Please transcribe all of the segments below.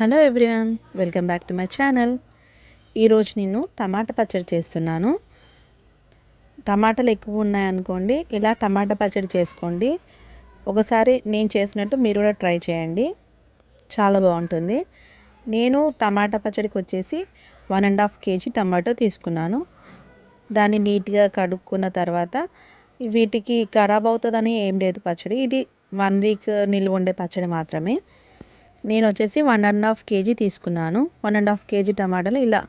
Hello everyone welcome back to my channel. ఈరోజు నేను టమాటా పచ్చడి చేస్తున్నాను. టమాటాలు ఎక్కువ ఉన్నాయనుకోండి ఇలా టమాటా పచ్చడి చేసుకోండి. ఒకసారి నేను చేసినట్టు మీరు కూడా ట్రై చేయండి. చాలా బాగుంటుంది. నేను టమాటా పచ్చడికి వచ్చేసి one and half kg tomato తీసుకున్నాను. దాన్ని నీట్గా కడుక్కున్న తర్వాత వీటికి ఖరాబ్ అవుతుందని ఏం లేదు పచ్చడి. ఇది వన్ వీక్ నిల్వ ఉండే పచ్చడి మాత్రమే. నేను వచ్చేసి వన్ అండ్ హాఫ్ కేజీ తీసుకున్నాను. వన్ అండ్ హాఫ్ కేజీ టమాటాలు ఇలా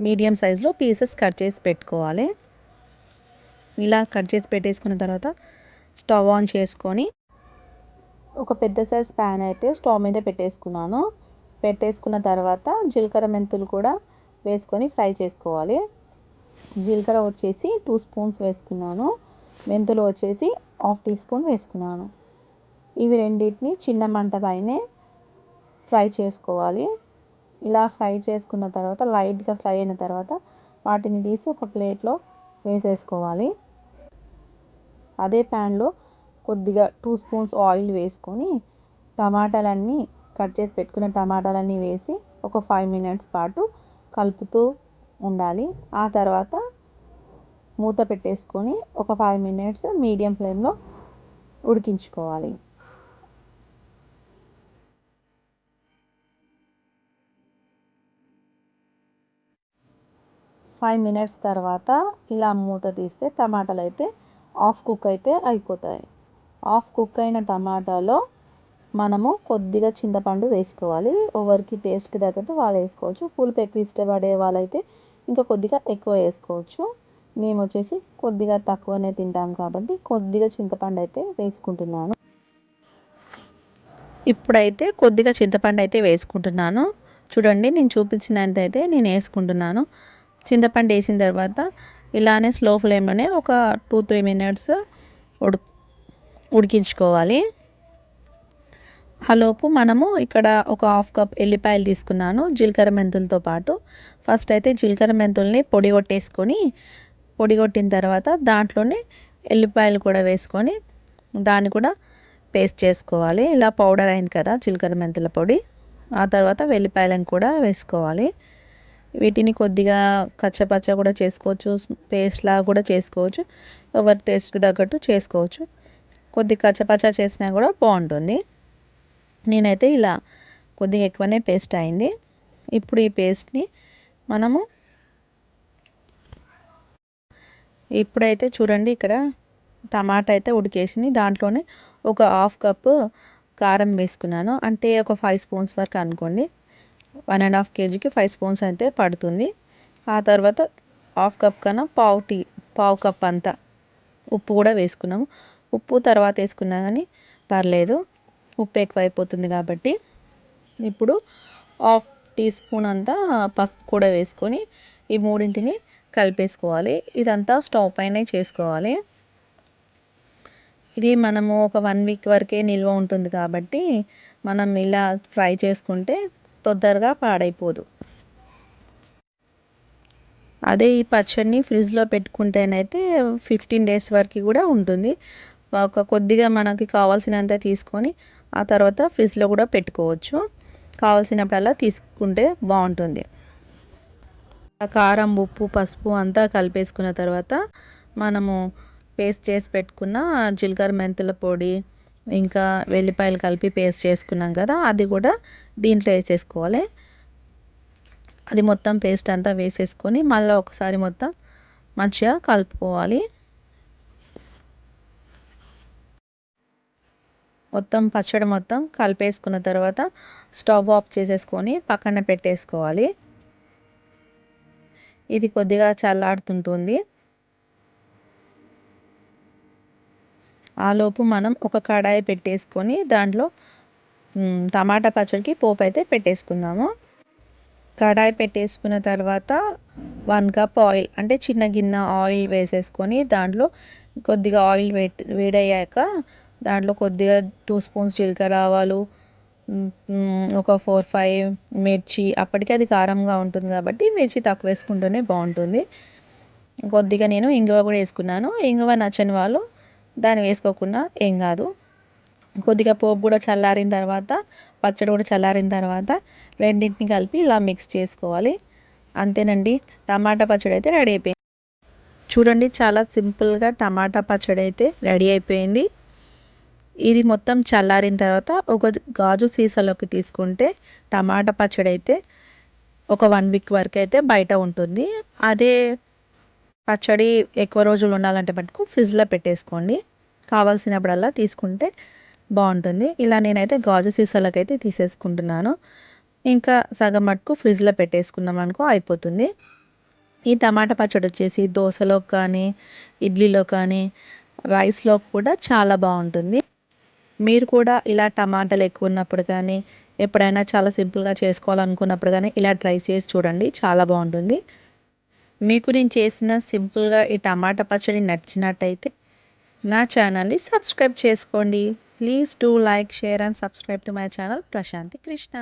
మీడియం సైజులో పీసెస్ కట్ చేసి పెట్టుకోవాలి. ఇలా కట్ చేసి పెట్టేసుకున్న తర్వాత స్టవ్ ఆన్ చేసుకొని ఒక పెద్ద సైజ్ ప్యాన్ అయితే స్టవ్ మీద పెట్టేసుకున్నాను. పెట్టేసుకున్న తర్వాత జీలకర్ర మెంతులు కూడా వేసుకొని ఫ్రై చేసుకోవాలి. జీలకర్ర వచ్చేసి టూ స్పూన్స్ వేసుకున్నాను. మెంతులు వచ్చేసి హాఫ్ టీ స్పూన్ వేసుకున్నాను. ఇవి రెండింటిని చిన్న మంట పైనే ఫ్రై చేసుకోవాలి. ఇలా ఫ్రై చేసుకున్న తర్వాత లైట్గా ఫ్రై అయిన తర్వాత వాటిని తీసి ఒక ప్లేట్లో వేసేసుకోవాలి. అదే ప్యాన్లో కొద్దిగా టూ స్పూన్స్ ఆయిల్ వేసుకొని టమాటాలన్నీ కట్ చేసి పెట్టుకున్న టమాటాలన్నీ వేసి ఒక ఫైవ్ మినిట్స్ పాటు కలుపుతూ ఉండాలి. ఆ తర్వాత మూత పెట్టేసుకొని ఒక ఫైవ్ మినిట్స్ మీడియం ఫ్లేమ్లో ఉడికించుకోవాలి. ఫైవ్ మినిట్స్ తర్వాత ఇలా మూత తీస్తే టమాటాలు అయితే హాఫ్ కుక్ అయితే అయిపోతాయి. హాఫ్ కుక్ అయిన టమాటాలో మనము కొద్దిగా చింతపండు వేసుకోవాలి. ఎవరికి టేస్ట్కి తగ్గట్టు వాళ్ళు వేసుకోవచ్చు. పులుపు ఎక్కువ ఇష్టపడే వాళ్ళైతే ఇంకా కొద్దిగా ఎక్కువ వేసుకోవచ్చు. మేము వచ్చేసి కొద్దిగా తక్కువనే తింటాం కాబట్టి కొద్దిగా చింతపండు అయితే వేసుకుంటున్నాను. ఇప్పుడైతే కొద్దిగా చింతపండు అయితే వేసుకుంటున్నాను. చూడండి నేను చూపించినంత అయితే నేను వేసుకుంటున్నాను. చింతపండు వేసిన తర్వాత ఇలానే స్లో ఫ్లేమ్లోనే ఒక టూ త్రీ మినిట్స్ ఉడు ఉడికించుకోవాలి. ఆలోపు మనము ఇక్కడ ఒక హాఫ్ కప్ ఎల్లిపాయలు తీసుకున్నాను జీలకర్ర మెంతులతో పాటు. ఫస్ట్ అయితే జీలకర్ర మెంతుల్ని పొడి కొట్టేసుకొని పొడి కొట్టిన తర్వాత దాంట్లోనే ఎల్లిపాయలు కూడా వేసుకొని దాన్ని కూడా పేస్ట్ చేసుకోవాలి. ఇలా పౌడర్ అయింది కదా జీలకర్ర మెంతుల పొడి. ఆ తర్వాత వెల్లిపాయలను కూడా వేసుకోవాలి. వీటిని కొద్దిగా కచ్చపచ్చ కూడా చేసుకోవచ్చు పేస్ట్లా కూడా చేసుకోవచ్చు ఎవరి టేస్ట్కి తగ్గట్టు చేసుకోవచ్చు. కొద్ది కచ్చపచ్చ చేసినా కూడా బాగుంటుంది. నేనైతే ఇలా కొద్దిగా ఎక్కువనే పేస్ట్ అయింది. ఇప్పుడు ఈ పేస్ట్ని మనము ఇప్పుడైతే చూడండి ఇక్కడ టమాటా అయితే ఉడికేసింది. దాంట్లోనే ఒక హాఫ్ కప్పు కారం వేసుకున్నాను. అంటే ఒక ఫైవ్ స్పూన్స్ వరకు అనుకోండి. వన్ అండ్ హాఫ్ కేజీకి ఫైవ్ స్పూన్స్ అయితే పడుతుంది. ఆ తర్వాత హాఫ్ కప్ కన్నా పావు టీ పావు కప్ అంతా ఉప్పు కూడా వేసుకున్నాము. ఉప్పు తర్వాత వేసుకున్నా కానీ పర్లేదు ఉప్పు ఎక్కువ అయిపోతుంది కాబట్టి ఇప్పుడు హాఫ్ టీ స్పూన్ అంతా పసుపు కూడా వేసుకొని ఈ మూడింటిని కలిపేసుకోవాలి. ఇదంతా స్టవ్ పైన చేసుకోవాలి. ఇది మనము ఒక వన్ వీక్ వరకే నిల్వ ఉంటుంది కాబట్టి మనం ఇలా ఫ్రై చేసుకుంటే తొందరగా పాడైపోదు. అదే ఈ పచ్చడిని ఫ్రిడ్జ్లో పెట్టుకుంటేనైతే ఫిఫ్టీన్ డేస్ వరకు కూడా ఉంటుంది. ఒక కొద్దిగా మనకి కావాల్సినంత తీసుకొని ఆ తర్వాత ఫ్రిడ్జ్లో కూడా పెట్టుకోవచ్చు. కావాల్సినప్పుడల్లా తీసుకుంటే బాగుంటుంది. కారం ఉప్పు పసుపు అంతా కలిపేసుకున్న తర్వాత మనము పేస్ట్ చేసి పెట్టుకున్న జీలకర్ర మెంతుల పొడి ఇంకా వెల్లిపాయలు కలిపి పేస్ట్ చేసుకున్నాం కదా అది కూడా దీంట్లో వేసేసుకోవాలి. అది మొత్తం పేస్ట్ అంతా వేసేసుకొని మళ్ళీ ఒకసారి మొత్తం మంచిగా కలుపుకోవాలి. మొత్తం పచ్చడి మొత్తం కలిపేసుకున్న తర్వాత స్టవ్ ఆఫ్ చేసేసుకొని పక్కన పెట్టేసుకోవాలి. ఇది కొద్దిగా చల్లాడుతుంటుంది ఆలోపు మనం ఒక కడాయి పెట్టేసుకొని దాంట్లో టమాటా పచ్చడికి పోపు అయితే పెట్టేసుకుందాము. కడాయి పెట్టేసుకున్న తర్వాత వన్ కప్ ఆయిల్ అంటే చిన్న గిన్నె ఆయిల్ వేసేసుకొని దాంట్లో కొద్దిగా ఆయిల్ వేడయ్యాక దాంట్లో కొద్దిగా టూ స్పూన్స్ జీలకర్ర ఆవాలు ఒక ఫోర్ ఫైవ్ మిర్చి అప్పటికే అది కారంగా ఉంటుంది కాబట్టి మిర్చి తక్కువ వేసుకుంటూనే బాగుంటుంది. కొద్దిగా నేను ఇంగువ కూడా వేసుకున్నాను. ఇంగువ నచ్చని వాళ్ళు దాన్ని వేసుకోకుండా ఏం కాదు. కొద్దిగా పోపు కూడా చల్లారిన తర్వాత పచ్చడి కూడా చల్లారిన తర్వాత రెండింటిని కలిపి ఇలా మిక్స్ చేసుకోవాలి. అంతేనండి టమాటా పచ్చడి అయితే రెడీ అయిపోయింది. చూడండి చాలా సింపుల్గా టమాటా పచ్చడి అయితే రెడీ అయిపోయింది. ఇది మొత్తం చల్లారిన తర్వాత ఒక గాజు సీసాలోకి తీసుకుంటే టమాటా పచ్చడి అయితే ఒక వన్ వీక్ వరకు అయితే బయట ఉంటుంది. అదే పచ్చడి ఎక్కువ రోజులు ఉండాలంటే మటుకు ఫ్రిడ్జ్లో పెట్టేసుకోండి. కావాల్సినప్పుడల్లా తీసుకుంటే బాగుంటుంది. ఇలా నేనైతే గాజు సీసాలకు అయితే తీసేసుకుంటున్నాను. ఇంకా సగం మటుకు ఫ్రిడ్జ్లో పెట్టేసుకున్నాం అనుకో అయిపోతుంది. ఈ టమాటా పచ్చడి వచ్చేసి దోశలో కానీ ఇడ్లీలో కానీ రైస్లో కూడా చాలా బాగుంటుంది. మీరు కూడా ఇలా టమాటాలు ఎక్కువ ఉన్నప్పుడు కానీ ఎప్పుడైనా చాలా సింపుల్గా చేసుకోవాలనుకున్నప్పుడు కానీ ఇలా ట్రై చేసి చూడండి. చాలా బాగుంటుంది. మీకు నేను చేసిన సింపుల్గా ఈ టమాటా పచ్చడి నచ్చినట్టయితే నా ఛానల్ని సబ్స్క్రైబ్ చేసుకోండి. Please do like share and subscribe to my channel Prashanthi Krishna.